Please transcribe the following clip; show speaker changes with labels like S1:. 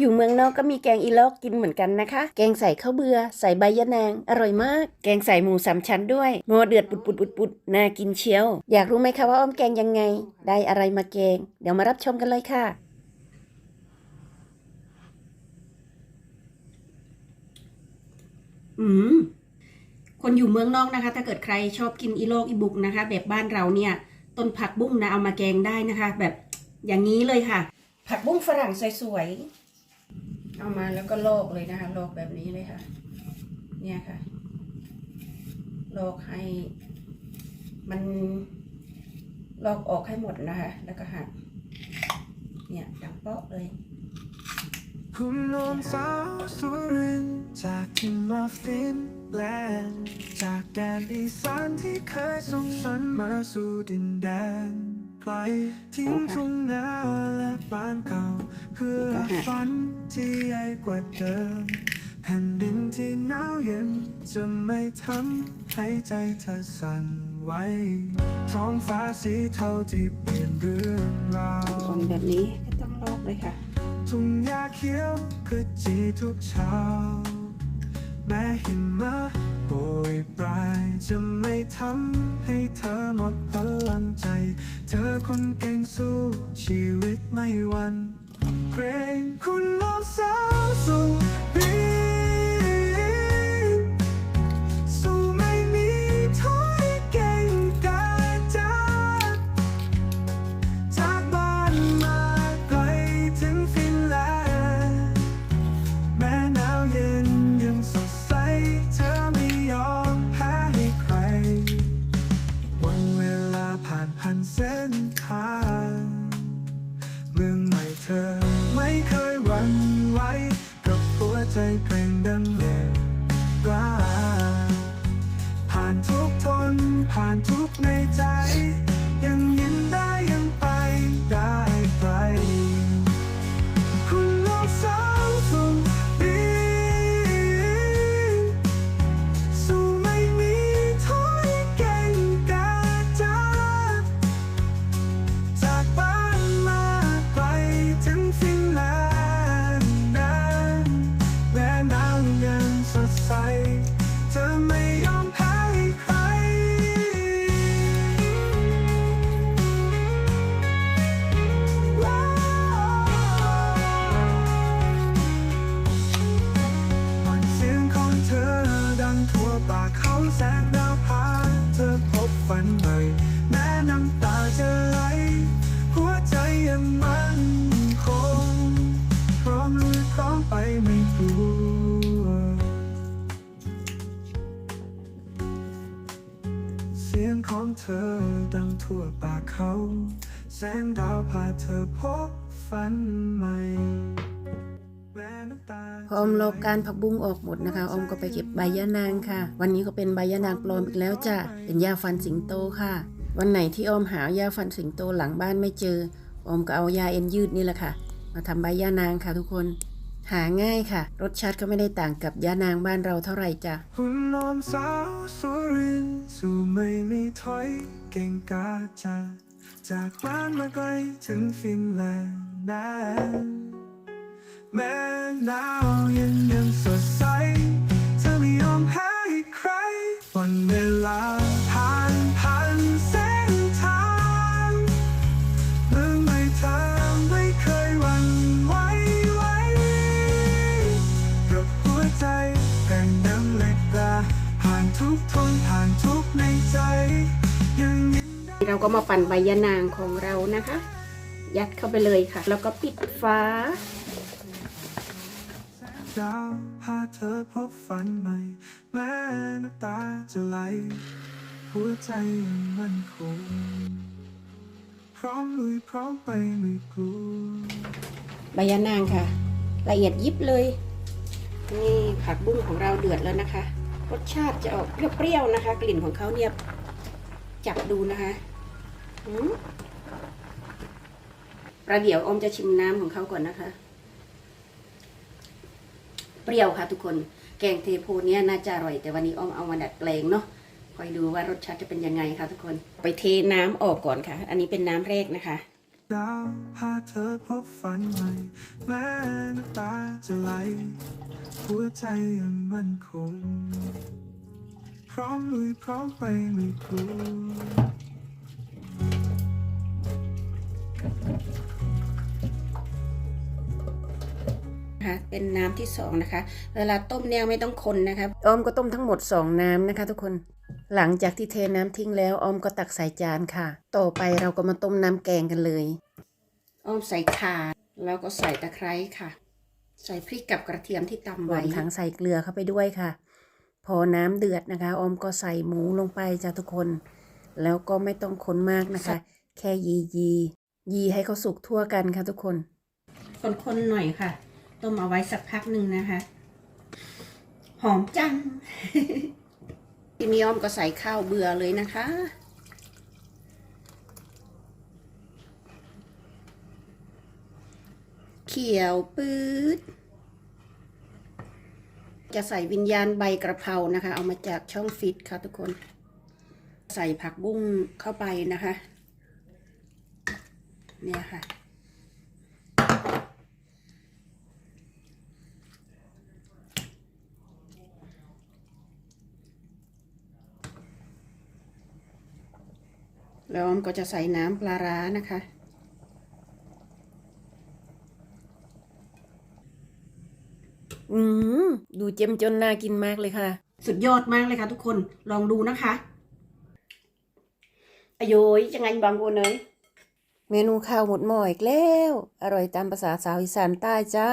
S1: อยู่เมืองนอกก็มีแกงอีลอกกินเหมือนกันนะคะ แกงใส่ข้าวเบือใส่ใบยะนาง อร่อยมาก แกงใส่หมูสามชั้นด้วยหม้อเดือดปุดปุดปุดปุดน่ากินเชียว อยากรู้ไหมคะว่าอ้อมแกงยังไง ได้อะไรมาแกง เดี๋ยวมารับชมกันเลยค่ะอืมคนอยู่เมืองนอกนะคะ ถ้าเกิดใครชอบกินอีโลกอีบุกนะคะ แบบบ้านเราเนี่ย ต้นผักบุ้งนะเอามาแกงได้นะคะ แบบอย่างนี้เลยค่ะ ผักบุ้งฝรั่งสวยๆ เอามาแล้วก็โลกเลยนะคะโลกแบบนี้เลยค่ะ เนี่ยค่ะโลกให้ มันลอกออกให้หมดนะคะ แล้วก็หัก เนี่ยดังเปาะเลย
S2: คุณนนสาวสุรินทร์จากที่มาฟินแลนด์จากแดนอีสานที่เคยส่งฉันมาสู่ดินแดนไกลทิ้งทุ่งนาและบ้านเก่าเพื่อฝัน ที่ใหญ่กว่าเดิมแผ่นดินที่หนาวเย็นจะไม่ทำให้ใจเธอสั่นไหวท้องฟ้าสีเทาที่เปลี่ยนเรื่องราว
S1: คนแบบนี้ก็ต้องลอกเลยค่ะ
S2: ทุ่งหญ้าเขียวคือจีทุกเช้า แม้หิมะโปรยปลายจะไม่ทำให้เธอหมดพลังใจ เธอคนเก่งสู้ชีวิตไม่หวัน ผ่านพันเส้นทางเมืองใหม่เธอไม่เคยหวั่นไหวกับหัวใจเกรงดังเหล็กกล้าผ่านทุกทนผ่านทุกในใจยังยื มั่นคงพร้อมลุยพร้อมไปไม่กลัว เสียงของเธอดังทั่วป่าเขา แสงดาวพาเธอพบฝันใหม่
S1: พออมโลกการผักบุ้งออกหมดนะคะ อมก็ไปเก็บใบยะนางค่ะ วันนี้ก็เป็นใบยะนางปลอมอีกแล้วจ้ะเป็นยาฟันสิงโตค่ะ วันไหนที่ออมหายาฟันสิงโตหลังบ้านไม่เจอ ออมก็เอายาเอ็นยืดนี่แหละค่ะ มาทำใบยะนางค่ะทุกคน หาง่ายค่ะ รสชาติก็ไม่ได้ต่างกับยานางบ้านเราเท่าไหร่จ้ะ
S2: คุณนอนสาวสุรินสู่ไม่มีถอยเก่งกาจาจากบ้านมาไกลถึงฟินแลนด์แม้หนาวเย็นยังสดใส ใจแผ่นน้ำเล็กตาผ่านทุกทนผ่านทุกในใจยัง
S1: เราก็มาปั่นใบยะนางของเรานะคะ ยัดเข้าไปเลยค่ะ แล้วก็ปิดฟ้า
S2: ดาวพาเธอพบฝันใหม่แม้น้ำตาจะไหลหัวใจยังมั่นคงพร้อมลุยพร้อมไปไม่กลัว
S1: ใบยะนางค่ะ ละเอียดยิบเลย นี่ผักบุ้งของเราเดือดแล้วนะคะ รสชาติจะออกเปรี้ยวๆนะคะ กลิ่นของเขาเนี่ยจับดูนะคะอืมประเดี๋ยวอมจะชิมน้ำของเขาก่อนนะคะ เปรี้ยวค่ะทุกคน แกงเทโพเนี่ยน่าจะอร่อย แต่วันนี้ออมเอามาดัดแปลงเนาะคอยดูว่ารสชาติจะเป็นยังไงค่ะทุกคน ไปเทน้ำออกก่อนค่ะ อันนี้เป็นน้ำแรกนะคะ
S2: ดาวพาเธอพบฝันใหม่ แม้น้ำตาจะไหล หัวใจยังมั่นคง พร้อมลุยพร้อมไปไม่กลัว
S1: คะเป็นน้ำที่สองนะคะ เวลาต้มเนี่ยไม่ต้องคนนะคะ อ้อมก็ต้มทั้งหมดสองน้ำนะคะทุกคน หลังจากที่เทน้ำทิ้งแล้วออมก็ตักใส่จานค่ะ ต่อไปเราก็มาต้มน้ำแกงกันเลยออมใส่ข่าแล้วก็ใส่ตะไคร้ค่ะ ใส่พริกกับกระเทียมที่ตำไว้ทั้งใส่เกลือเข้าไปด้วยค่ะ พอน้ำเดือดนะคะออมก็ใส่หมูลงไปจ้ะทุกคน แล้วก็ไม่ต้องคนมากนะคะ แค่ยียียีให้เขาสุกทั่วกันค่ะทุกคน คนๆหน่อยค่ะ ต้มเอาไว้สักพักหนึ่งนะคะ หอมจัง ทีนี้อ้อมก็ใส่ข้าวเบื่อเลยนะคะ เขียวปื๊ด จะใส่วิญญาณใบกระเพรานะคะ เอามาจากช่องฟิตค่ะทุกคน ใส่ผักบุ้งเข้าไปนะคะ เนี่ยค่ะ แล้วออมก็จะใส่น้ำปลาร้านะคะ อืมดูเจ้มจนน่ากินมากเลยค่ะ สุดยอดมากเลยค่ะทุกคนลองดูนะคะอโยยจะไงบางคนเนยเมนูข้าวหมดหม้ออีกแล้ว อร่อยตามภาษาสาวอีสานใต้จ้า